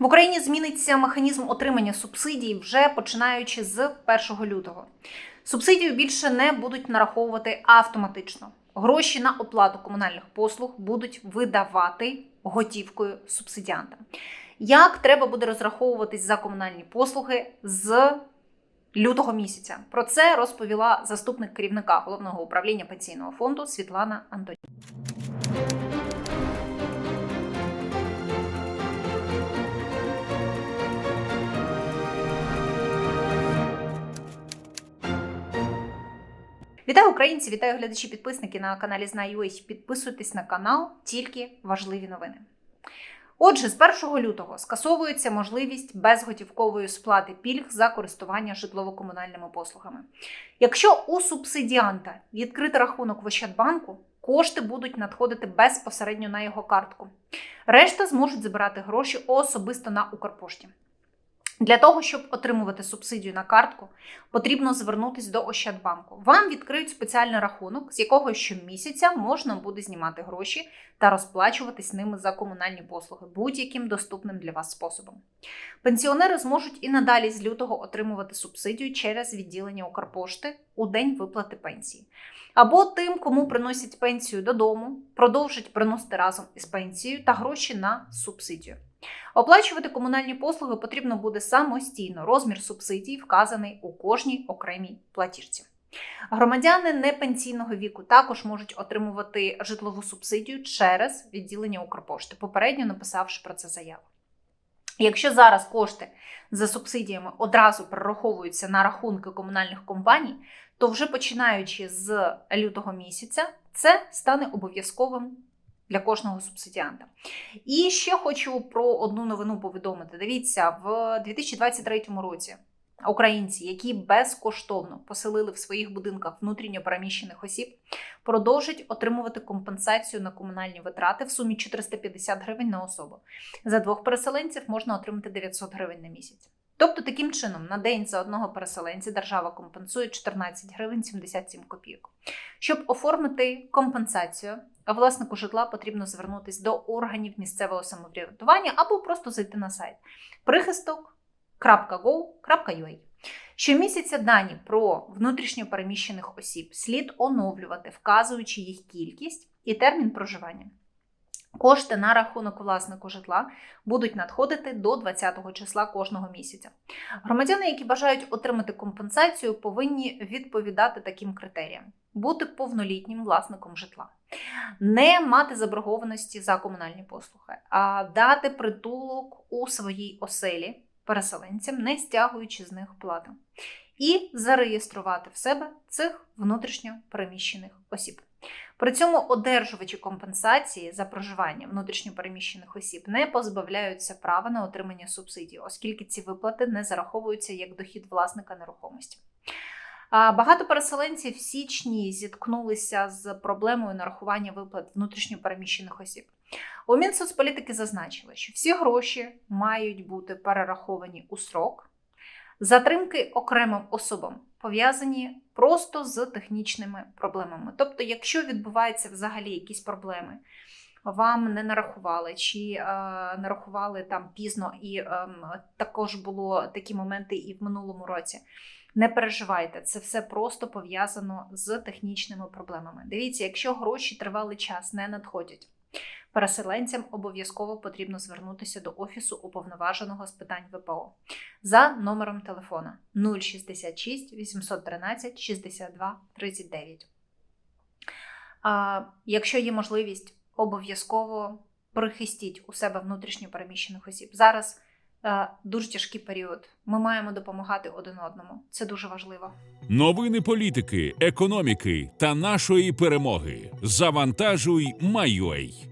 В Україні зміниться механізм отримання субсидій вже починаючи з 1 лютого. Субсидію більше не будуть нараховувати автоматично. Гроші на оплату комунальних послуг будуть видавати готівкою субсидіантам. Як треба буде розраховуватись за комунальні послуги з лютого місяця? Про це розповіла заступник керівника головного управління пенсійного фонду Світлана Антонів. Вітаю українці, вітаю глядачі, підписники на каналі Знаю.ua. Підписуйтесь на канал, тільки важливі новини. Отже, з 1 лютого скасовується можливість безготівкової сплати пільг за користування житлово-комунальними послугами. Якщо у субсидіанта відкрити рахунок в Ощадбанку, кошти будуть надходити безпосередньо на його картку. Решта зможуть забирати гроші особисто на Укрпошті. Для того, щоб отримувати субсидію на картку, потрібно звернутися до Ощадбанку. Вам відкриють спеціальний рахунок, з якого щомісяця можна буде знімати гроші та розплачуватись ними за комунальні послуги будь-яким доступним для вас способом. Пенсіонери зможуть і надалі з лютого отримувати субсидію через відділення Укрпошти у день виплати пенсії. Або тим, кому приносять пенсію додому, продовжать приносити разом із пенсією та гроші на субсидію. Оплачувати комунальні послуги потрібно буде самостійно. Розмір субсидій вказаний у кожній окремій платіжці. Громадяни непенсійного віку також можуть отримувати житлову субсидію через відділення Укрпошти, попередньо написавши про це заяву. Якщо зараз кошти за субсидіями одразу перераховуються на рахунки комунальних компаній, то вже починаючи з лютого місяця це стане обов'язковим для кожного субсидіанта. І ще хочу про одну новину повідомити. Дивіться, в 2023 році українці, які безкоштовно поселили в своїх будинках внутрішньо переміщених осіб, продовжать отримувати компенсацію на комунальні витрати в сумі 450 гривень на особу. За двох переселенців можна отримати 900 гривень на місяць. Тобто, таким чином, на день за одного переселенця держава компенсує 14 гривень 77 копійок. Щоб оформити компенсацію, власнику житла потрібно звернутися до органів місцевого самоврядування або просто зайти на сайт прихисток.go.ua. Щомісяця дані про внутрішньо переміщених осіб слід оновлювати, вказуючи їх кількість і термін проживання. Кошти на рахунок власнику житла будуть надходити до 20 числа кожного місяця. Громадяни, які бажають отримати компенсацію, повинні відповідати таким критеріям: бути повнолітнім власником житла, не мати заборгованості за комунальні послуги, а дати притулок у своїй оселі переселенцям, не стягуючи з них плату, і зареєструвати в себе цих внутрішньо переміщених осіб. При цьому одержувачі компенсації за проживання внутрішньопереміщених осіб не позбавляються права на отримання субсидій, оскільки ці виплати не зараховуються як дохід власника нерухомості. Багато переселенців в січні зіткнулися з проблемою нарахування виплат внутрішньопереміщених осіб. У Мінсоцполітики зазначили, що всі гроші мають бути перераховані у срок. Затримки окремим особам пов'язані просто з технічними проблемами. Тобто, якщо відбуваються взагалі якісь проблеми, вам не нарахували, чи е, нарахували там пізно, і е, також було такі моменти і в минулому році. Не переживайте, це все просто пов'язано з технічними проблемами. Дивіться, якщо гроші тривалий час не надходять. Переселенцям обов'язково потрібно звернутися до Офісу уповноваженого з питань ВПО за номером телефона 066 813 62 39. А, Якщо є можливість, обов'язково прихистіть у себе внутрішньо переміщених осіб. Зараз е, дуже тяжкий період. Ми маємо допомагати один одному. Це дуже важливо. Новини політики, економіки та нашої перемоги. Завантажуй, Майой.